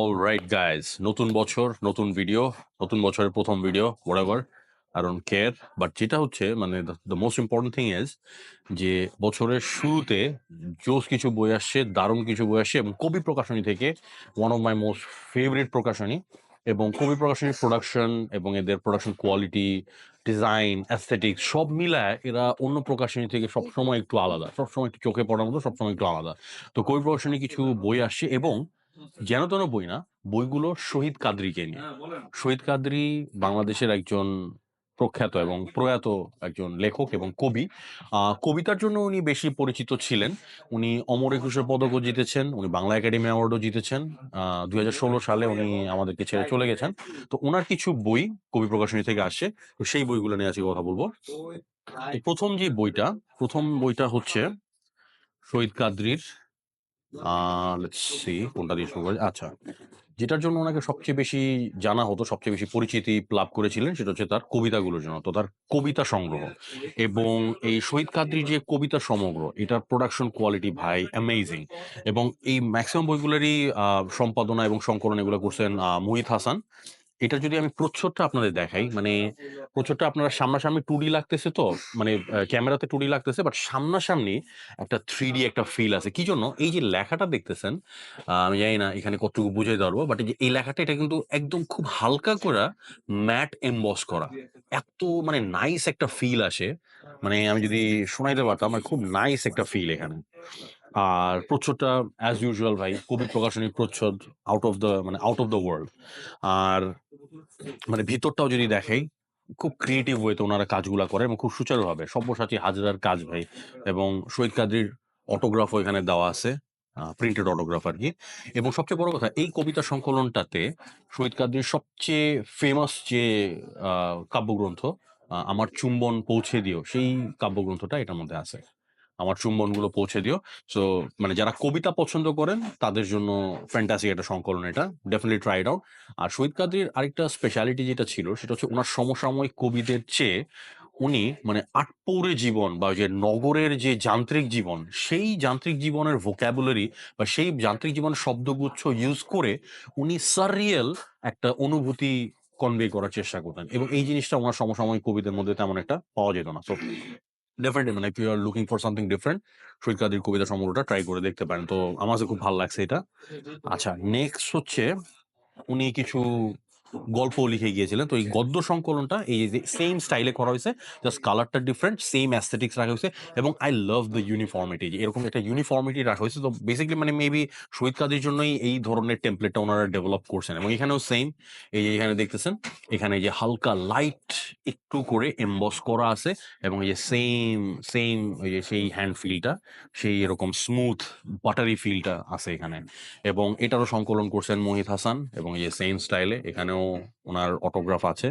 All right guys নতুন বছর, নতুন ভিডিও নতুন বছরের প্রথম video whatever. I don't care but যেটা হচ্ছে মানে the most important thing is যে বছরের শুরুতে জোস কিছু বই আসছে, দারুণ কিছু বই আসছে, এবং কবি প্রকাশনী থেকে one of my most favourite প্রকাশনী, এবং কবি প্রকাশনীর প্রোডাকশন এবং এদের প্রোডাকশন কোয়ালিটি ডিজাইন অ্যাস্থেটিক সব মিলায় এরা অন্য প্রকাশনী থেকে সবসময় একটু আলাদা। সবসময় একটু চোখে পড়ার মতো, সবসময় একটু আলাদা। তো কবি প্রকাশনী কিছু বই আসছে, এবং যেন তেন বই না বইগুলো শহীদ কাদরিকে নিয়ে। শহীদ কাদরি বাংলাদেশের একজন প্রখ্যাত এবং প্রয়াত একজন লেখক এবং কবি। কবিতার জন্য উনি বেশি পরিচিত ছিলেন। উনি অমর একুশের পদকও জিতেছেন উনি বাংলা একাডেমি অ্যাওয়ার্ডও জিতেছেন। দুই হাজার ষোলো সালে উনি আমাদেরকে ছেড়ে চলে গেছেন। তো ওনার কিছু বই কবি প্রকাশনী থেকে আসছে তো সেই বইগুলো নিয়ে আজকে কথা বলব। প্রথম যে বইটা প্রথম বইটা হচ্ছে শহীদ কাদরির লেটস সি আচ্ছা যেটার জন্য ওনাকে সবচেয়ে বেশি জানা হতো সবচেয়ে বেশি পরিচিতি লাভ করেছিলেন সেটা হচ্ছে তার কবিতাগুলোর জন্য তো তার কবিতা সংগ্রহ। এবং এই শহীদ কাদরির যে কবিতা সমগ্র এটার প্রোডাকশন কোয়ালিটি ভাই অ্যামেজিং এবং এই ম্যাক্সিমাম বইগুলোরই আহ, সম্পাদনা এবং সংকলন এগুলো করছেন আহ, মুহিত হাসান। এটা যদি আমি প্রচ্ছদটা আপনাদের দেখাই মানে প্রচ্ছদটা আপনারা সামনাসামনি টু ডি লাগতেছে তো মানে ক্যামেরাতে টু ডি লাগতেছে বাট সামনাসামনি একটা থ্রি ডি একটা ফিল আছে। কি জন্য? এই যে লেখাটা দেখতেছেন আমি জানি না এখানে কতটুকু বুঝে ধরবো বাট এই যে এই লেখাটা এটা কিন্তু একদম খুব হালকা করে ম্যাট এমবস করা। এত মানে নাইস একটা ফিল আসে। মানে আমি যদি শোনাইতে পারতাম আমার খুব নাইস একটা ফিল এখানে। আর প্রচ্ছদটা অ্যাজ ইউজুয়াল ভাই কবি প্রকাশনী প্রচ্ছদ আউট অফ দ্য মানে আউট অফ দ্য ওয়ার্ল্ড আর মানে ভিতরটাও যদি দেখাই, খুব ক্রিয়েটিভ ওয়েতে ওনারা কাজগুলা করে এবং খুব সুচারুভাবে। সব্যসাচী হাজরার কাজ ভাই এবং শহীদ কাদরির অটোগ্রাফও এখানে দেওয়া আছে প্রিন্টেড অটোগ্রাফ আর কি। এবং সবচেয়ে বড় কথা, এই কবিতা সংকলনটাতে শহীদ কাদরির সবচেয়ে ফেমাস যে কাব্যগ্রন্থ আমার চুম্বন পৌঁছে দিও, সেই কাব্যগ্রন্থটা এটার মধ্যে আছে। আমার চুম্বনগুলো পৌঁছে দিও। সো মানে যারা কবিতা পছন্দ করেন, তাদের জন্য ফ্যান্টাসি একটা সংকলন এটা। ডেফিনেটলি ট্রাই আউট আর শহীদ কাদির আরেকটা স্পেশালিটি যেটা ছিল, সেটা হচ্ছে ওনার সমসাময়িক কবিদের চেয়ে উনি মানে আটপৌরে জীবন বা যে নগরের যে যান্ত্রিক জীবন, সেই যান্ত্রিক জীবনের ভোক্যাবুলারি বা সেই যান্ত্রিক জীবনের শব্দগুচ্ছ ইউজ করে উনি সারিয়াল একটা অনুভূতি কনভে করার চেষ্টা করতেন। এবং এই জিনিসটা ওনার সমসাময়িক কবিদের মধ্যে তেমন একটা পাওয়া যেত না। তো ডেফিনেটলি মানে if you are looking for something different Shahid Kadir কবিতা সংগ্রহটা ট্রাই করে দেখতে পারেন। তো আমার কাছে খুব ভালো লাগছে এটা। আচ্ছা নেক্সট হচ্ছে উনি কিছু গল্প লিখে গিয়েছিলেন। তো এই গদ্য সংকলনটা এই যে সেম স্টাইলে করা হয়েছে জাস্ট কালারটা ডিফারেন্ট সেম অ্যাস্থেটিক্স রাখা হয়েছে এবং আই লাভ দ্য ইউনিফর্মিটি এরকম একটা ইউনিফর্মিটি রাখা হয়েছে। তো বেসিক্যালি মানে মেবি শহীদ কাদির জন্যই এই ধরনের টেমপ্লেটটা ওনারা ডেভেলপ করছেন এবং এখানেও সেম এই যে এখানে দেখতেছেন এখানে যে হালকা লাইট একটু করে এমবস করা আছে এবং এই যে সেম সেম ওই যে সেই হ্যান্ড ফিলটা সেই এরকম স্মুথ বাটারি ফিলটা আছে এখানে। এবং এটারও সংকলন করছেন মোহিত হাসান এবং এই যে সেম স্টাইলে এখানেও ওনার অটোগ্রাফ আছে।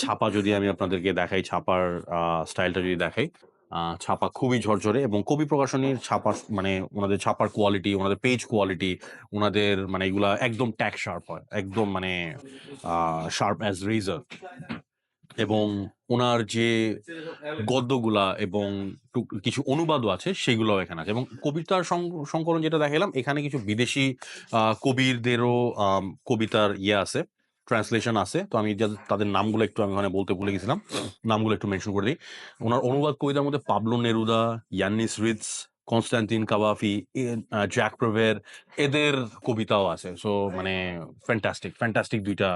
ছাপা যদি আমি আপনাদেরকে দেখাই, ছাপার স্টাইলটা যদি দেখাই ছাপা খুবই ঝরঝরে এবং কবি প্রকাশনীর ছাপা মানে ওনাদের ছাপার কোয়ালিটি ওনাদের পেজ কোয়ালিটি ওনাদের মানে এগুলা একদম ট্যাক শার্প হয়, একদম মানে শার্প অ্যাজ রেজার এবং ওনার যে গদ্যগুলা এবং কিছু অনুবাদও আছে সেগুলো এখানে আছে। এবং কবিতার সংকলন যেটা দেখালাম এখানে কিছু বিদেশি কবিরদেরও কবিতার ইয়ে আছে। ট্রান্সলেশন আছে। তো আমি তাদের নামগুলো একটু আমি ওখানে বলতে ভুলে গেছিলাম। নামগুলো একটু মেনশন করে দিই। ওনার অনুবাদ কবিতার মধ্যে Pablo Neruda, Yannis Ritsos Constantine Cavafy Jacques Prevert, এদের কবিতাও আছে। সো মানে ফ্যান্টাস্টিক ফ্যান্টাস্টিক দুইটা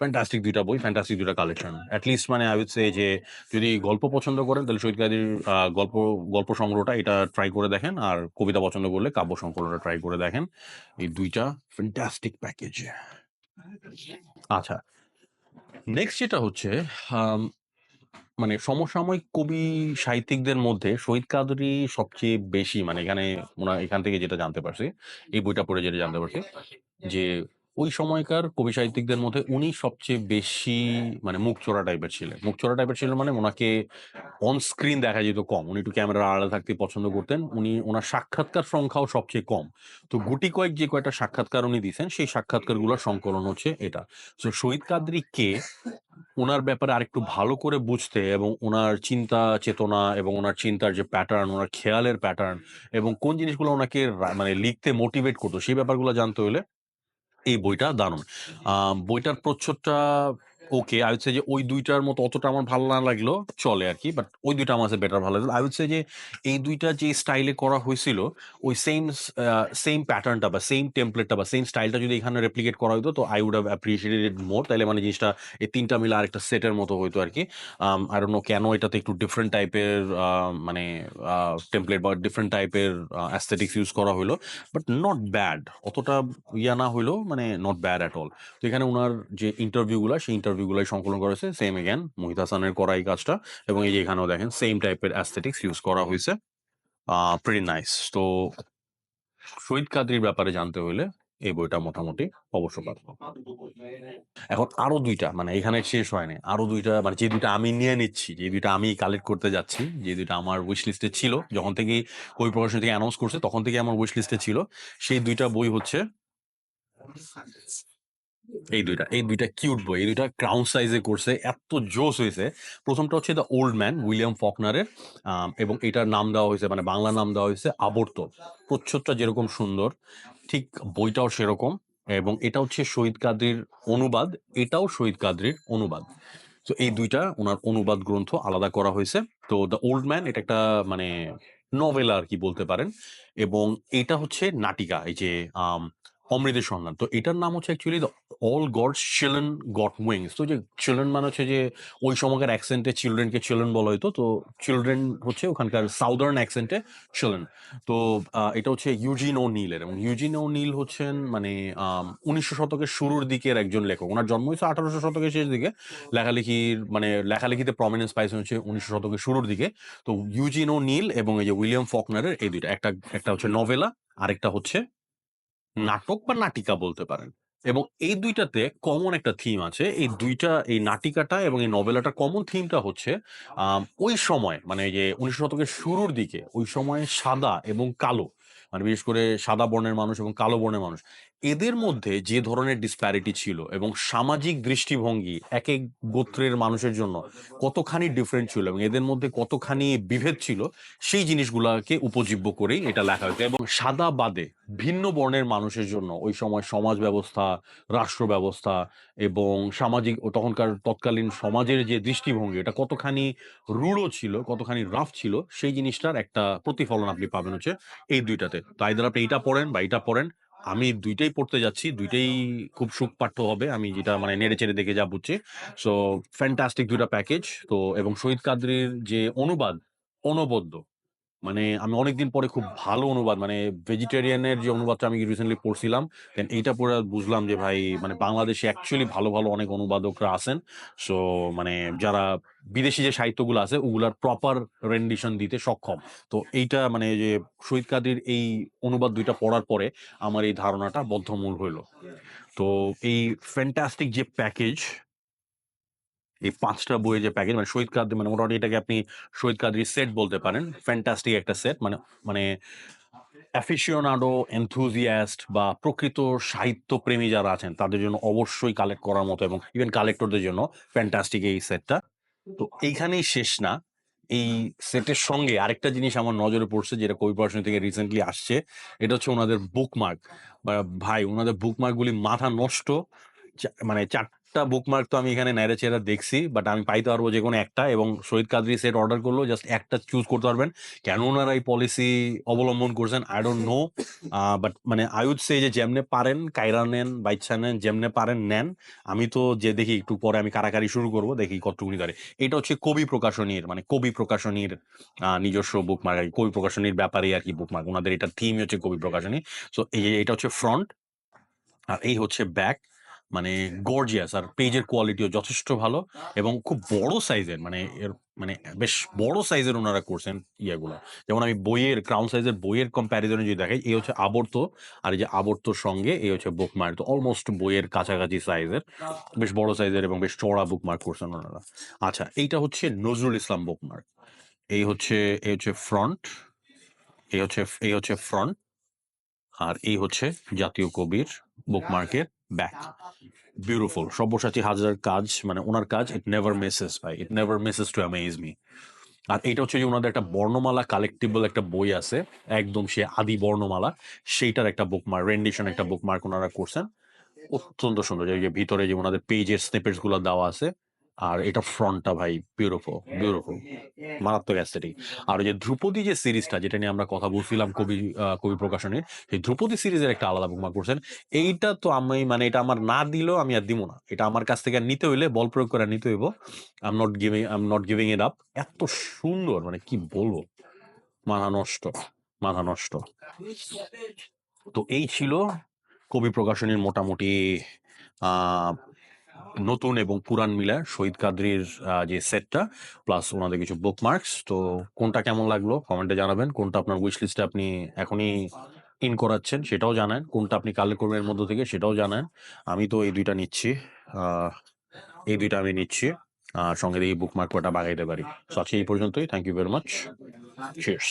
ফ্যান্টাস্টিক দুইটা বই ফ্যান্টাস্টিক দুইটা কালেকশন অ্যাটলিস্ট মানে আই উইড সে যে যদি গল্প পছন্দ করেন, তাহলে শহীদ কাদির গল্প গল্প সংগ্রহটা এটা ট্রাই করে দেখেন। আর কবিতা পছন্দ করলে কাব্য সংগ্রহটা ট্রাই করে দেখেন। এই দুইটা ফ্যান্টাস্টিক প্যাকেজ আচ্ছা নেক্সট যেটা হচ্ছে মানে সমসাময়িক কবি সাহিত্যিকদের মধ্যে শহীদ কাদরি সবচেয়ে বেশি মানে এখানে এখান থেকে যেটা জানতে পারছি, এই বইটা পড়ে যেটা জানতে পারছি, যে ওই সময়কার কবি সাহিত্যিকদের মধ্যে উনি সবচেয়ে বেশি মানে মুখ চোরা টাইপের ছিলেন। মুখ চোরা টাইপের ছিলেন মানে ওনাকে অন স্ক্রিন দেখা যেত কম। উনি একটু ক্যামেরার আড়ালে থাকতে পছন্দ করতেন। উনি, ওনার সাক্ষাৎকার সংখ্যাও সবচেয়ে কম। তো গুটি কয়েক যে কয়টা সাক্ষাৎকার উনি দিয়েছেন সেই সাক্ষাৎকারগুলোর সংকলন হচ্ছে এটা। তো শহীদ কাদরি কে ওনার ব্যাপারে আরেকটু ভালো করে বুঝতে এবং ওনার চিন্তা চেতনা এবং ওনার চিন্তার যে প্যাটার্ন ওনার খেয়ালের প্যাটার্ন এবং কোন জিনিসগুলো ওনাকে মানে লিখতে মোটিভেট করতো, সেই ব্যাপারগুলো জানতে হলে এই বইটা দারুণ। বইটার প্রচ্ছদটা ওকে। I would say যে ওই ২ টার মতো অতটা আমার ভালো না লাগলেও চলে আরকি। বাট ওই ২ টা আমার বেটার ভালো লাগল। I would say যে এই ২ টা যে স্টাইলে করা হইছিল, ওই সেইম স আ সেইম প্যাটার্নটা বা সেইম টেমপ্লেটটা বা সেইম স্টাইলটা যদি এখানে রেপ্লিকেট করা হইতো তো would have appreciated it more তাইলে মানে জিনিসটা এই ৩ টা মিলে আরেকটা সেটের মতো হইতো। আম I don't know কেন এটাতে একটু ডিফারেন্ট টাইপের মানে টেমপ্লেট বা ডিফারেন্ট টাইপের অ্যাসথেটিক্স ইউস করা হইল। But not bad. অতটা ইয়া না হইলেও মানে নট ব্যাড এট অল। তো এখানে উনার যে ইন্টারভিউ গুলা, সেই ইন্টারভিউ গুলাই সংকলন করা হইছে। সেম এগেইন মুহিত হাসানের করা এই কাজটা এবং এই যে এখানেও দেখেন সেইম টাইপের অ্যাসথেটিক্স ইউজ করা হয়েছে আ প্রিটি নাইস। তো শহীদ কাদরীর ব্যাপারে জানতে হইলে এই বইটা মোটামুটি অবশ্য পারব। এখন আরও দুইটা মানে এখানে শেষ হয়নি আরও দুইটা মানে যে দুইটা আমি নিয়ে নিচ্ছি, যে দুইটা আমি কালেক্ট করতে যাচ্ছি, যে ২ টা আমার উইশ লিস্টে ছিল, যখন থেকেই কবি প্রকাশনী থেকে অ্যানাউন্স করছে তখন থেকে আমার উইশ লিস্টে ছিল। সেই দুইটা বই হচ্ছে এই দুইটা এই দুইটা কিউট বই। এই দুইটা ক্রাউন সাইজে করছে। এত জোস হয়েছে প্রথমটা হচ্ছে 'দ্য ওল্ড ম্যান' উইলিয়াম ফকনারের। এবং এটার নাম দেওয়া হয়েছে মানে বাংলা নাম দেওয়া হয়েছে 'আবর্ত'। প্রচ্ছদটা যেরকম সুন্দর, ঠিক বইটাও সেরকম এবং এটা হচ্ছে শহীদ কাদরীর অনুবাদ। এটাও শহীদ কাদরীর অনুবাদ। তো এই দুইটা ওনার অনুবাদ গ্রন্থ আলাদা করা হয়েছে তো 'দ্য ওল্ড ম্যান' এটা একটা মানে নভেলা আরকি বলতে পারেন এবং এটা হচ্ছে নাটিকা। এই যে 'অমৃতের সন্ধান'। তো এটার নাম হচ্ছে actually all God's children got wings' তো যে চিলড্রেন মানে হচ্ছে যে ওই সময়কার অ্যাকসেন্টে চিলড্রেনকে চিলড্রেন বলা হইতো। তো চিলড্রেন হচ্ছে ওখানকার সাউদার্ন অ্যাকসেন্টে চিলড্রেন। তো এটা হচ্ছে ইউজিন ওনিলের এবং ইউজিন ও নীল হচ্ছেন মানে উনিশশো শতকের শুরুর দিকের একজন লেখক। ওনার জন্ম হয়েছে আঠারোশো শতকের শেষ দিকে। লেখালেখির মানে লেখালেখিতে প্রমিনেন্স পাইছেন হচ্ছে ১৯০০ শতকের শুরুর দিকে। তো ইউজিন ও নীল এবং এই যে উইলিয়াম ফকনারের এই দুইটা একটা একটা হচ্ছে নভেলা, আরেকটা হচ্ছে নাটক বা নাটিকা বলতে পারেন। এবং এই দুইটাতে কমন একটা থিম আছে। এই দুইটা এই নাটিকাটা এবং এই নভেলাটার কমন থিমটা হচ্ছে আহ ওই সময় মানে যে উনিশ শতকের শুরুর দিকে ওই সময় সাদা এবং কালো মানে বিশেষ করে সাদা বর্ণের মানুষ এবং কালো বর্ণের মানুষ। এদের মধ্যে যে ধরনের ডিসপ্যারিটি ছিল এবং সামাজিক দৃষ্টিভঙ্গি এক এক গোত্রের মানুষের জন্য কতখানি ডিফারেন্ট ছিল এবং এদের মধ্যে কতখানি বিভেদ ছিল, সেই জিনিসগুলাকে উপজীব্য করেই এটা লেখা হয়েছে এবং সাদা বাদে ভিন্ন বর্ণের মানুষের জন্য ওই সময় সমাজ ব্যবস্থা, রাষ্ট্র ব্যবস্থা এবং সামাজিক তখনকার তৎকালীন সমাজের যে দৃষ্টিভঙ্গি এটা কতখানি রূঢ় ছিল, কতখানি রাফ ছিল সেই জিনিসটার একটা প্রতিফলন আপনি পাবেন হচ্ছে এই ২ টাতে। তো আইদার আপনি এইটা পড়েন বা এইটা পড়েন। আমি দুইটাই পড়তে যাচ্ছি। ২ টাই খুব সুখপাঠ্য হবে। আমি যেটা মানে নেড়ে-চেড়ে দেখে যা বুঝছি। সো ফ্যান্টাস্টিক দুটা প্যাকেজ। তো এবং শহীদ কাদরির যে অনুবাদ, অনবদ্য। মানে আমি অনেকদিন পরে খুব ভালো অনুবাদ মানে ভেজিটেরিয়ানের যে অনুবাদটা আমি রিসেন্টলি পড়ছিলাম, দেন এইটা পড়ে বুঝলাম যে ভাই মানে বাংলাদেশে অ্যাকচুয়ালি ভালো, ভালো অনেক অনুবাদকরা আছেন। সো মানে যারা বিদেশি যে সাহিত্যগুলো আছে ওগুলার প্রপার রেন্ডিশন দিতে সক্ষম। তো এইটা মানে যে শহীদ কাদরীর এই অনুবাদ দুইটা পড়ার পরে আমার এই ধারণাটা বদ্ধমূল হইল। তো এই ফ্যান্টাস্টিক যে প্যাকেজ এই পাঁচটা বইয়ের যে প্যাকেজ মানে শহীদ কাদরী মানে মোটামুটি এটাকে আপনি শহীদ কাদরী সেট বলতে পারেন। ফ্যান্টাস্টিক একটা সেট মানে মানে অ্যাফিশিওনাডো, এনথুসিয়াস্ট বা প্রকৃত সাহিত্যপ্রেমী যারা আছেন তাদের জন্য অবশ্যই কালেক্ট করার মতো এবং ইভেন কালেক্টরদের জন্য ফ্যান্টাস্টিক এই সেটটা। তো এইখানেই শেষ না। এই সেটের সঙ্গে আরেকটা জিনিস আমার নজরে পড়ছে যেটা কবি প্রকাশনী থেকে রিসেন্টলি আসছে। এটা হচ্ছে ওনাদের বুকমার্ক। ভাই ওনাদের বুকমার্কগুলি মাথা নষ্ট। মানে ৪ টা বুকমার্ক তো আমি এখানে নেড়ে-চেড়ে দেখছি। বাট আমি পাইতে পারব যে কোনো একটা এবং শহীদ কাদরী সেট অর্ডার করল জাস্ট একটা চুজ করতে পারবেন। কেন ওনারা এই পলিসি অবলম্বন করছেন আই ডোন্ট নো বাট মানে I সে যে যেমনে পারেন কায়রা নেন, বাইচ্ছা নেন, যেমনে পারেন নেন। আমি তো যে দেখি একটু পরে আমি কাড়াকাড়ি শুরু করব। দেখি কতটুকুনি ধরে। এটা হচ্ছে কবি প্রকাশনীর মানে কবি প্রকাশনীর নিজস্ব বুকমার্ক। কবি প্রকাশনীর ব্যাপারেই আরকি বুকমার্ক। ওনাদের এটার থিমই হচ্ছে কবি প্রকাশনী। সো এই এটা হচ্ছে ফ্রন্ট। আর এই হচ্ছে ব্যাক। মানে গর্জিয়াস আর পেজের কোয়ালিটিও যথেষ্ট ভালো এবং খুব বড় সাইজের মানে এর মানে বেশ বড় সাইজের ওনারা করছেন ইয়েগুলো যেমন আমি বইয়ের ক্রাউন সাইজের বইয়ের কম্প্যারিজনে যদি দেখাই, এই হচ্ছে আবর্ত আর এই যে আবর্তর সঙ্গে এই হচ্ছে বুকমার্ক। তো অলমোস্ট বইয়ের কাছাকাছি সাইজের। বেশ বড় সাইজের এবং বেশ চওড়া বুকমার্ক করছেন ওনারা আচ্ছা এইটা হচ্ছে নজরুল ইসলাম বুকমার্ক। এই হচ্ছে এই হচ্ছে ফ্রন্ট। এই হচ্ছে এই হচ্ছে ফ্রন্ট। আর এই হচ্ছে জাতীয় কবির বুকমার্কের ব্যাক। বিউটিফুল। সব্যসাচী হাজার কাজ মানে ওনার কাজ ইট নেভার মিসেস ভাই। It never misses to amaze me. আর এটা হচ্ছে যে ওনাদের একটা বর্ণমালা কালেক্টিবল একটা বই আছে। একদম সে আদি বর্ণমালা। সেইটার একটা বুকমার্ক রেন্ডিশন একটা বুকমার্ক ওনারা করছেন। অত্যন্ত সুন্দর যে ভিতরে যে ওনাদের পেজের স্নেপেটসগুলো দেওয়া আছে আর এটা ফ্রন্টটা ভাই বিউটিফুল বিউটিফুল মারাত্মক অ্যাস্থেটিক আর ওই যে ধ্রুপদী যে সিরিজটা যেটা নিয়ে আমরা কথা বলছিলাম কবি কবি প্রকাশনের সেই ধ্রুপদী সিরিজের একটা আলাদা বুকমার্ক করছেন। এইটা তো আমি মানে এটা আমার না দিলেও আমি আর দিব না। এটা আমার কাছ থেকে আর নিতে হইলে বল প্রয়োগ করে নিতে হইব। I am not giving I am not giving it up এত সুন্দর মানে কি বলব? মাথা নষ্ট মাথা নষ্ট। তো এই ছিল কবি প্রকাশনীর মোটামুটি আহ, নতুন এবং পুরান মিলে শহীদ কাদরির যে সেটটা প্লাস ওনাদের কিছু বুক মার্কস তো কোনটা কেমন লাগল কমেন্টে জানাবেন। কোনটা আপনার উইশ লিস্টে আপনি এখনই ইন করাচ্ছেন সেটাও জানেন। কোনটা আপনি কালেক্ট করবেন মধ্য থেকে সেটাও জানেন। আমি তো এই দুইটা নিচ্ছি এই দুইটা আমি নিচ্ছি সঙ্গে দিয়ে বুক মার্ক কটা বাগাইতে পারি। সো আজকে এই পর্যন্তই। Thank you very much cheers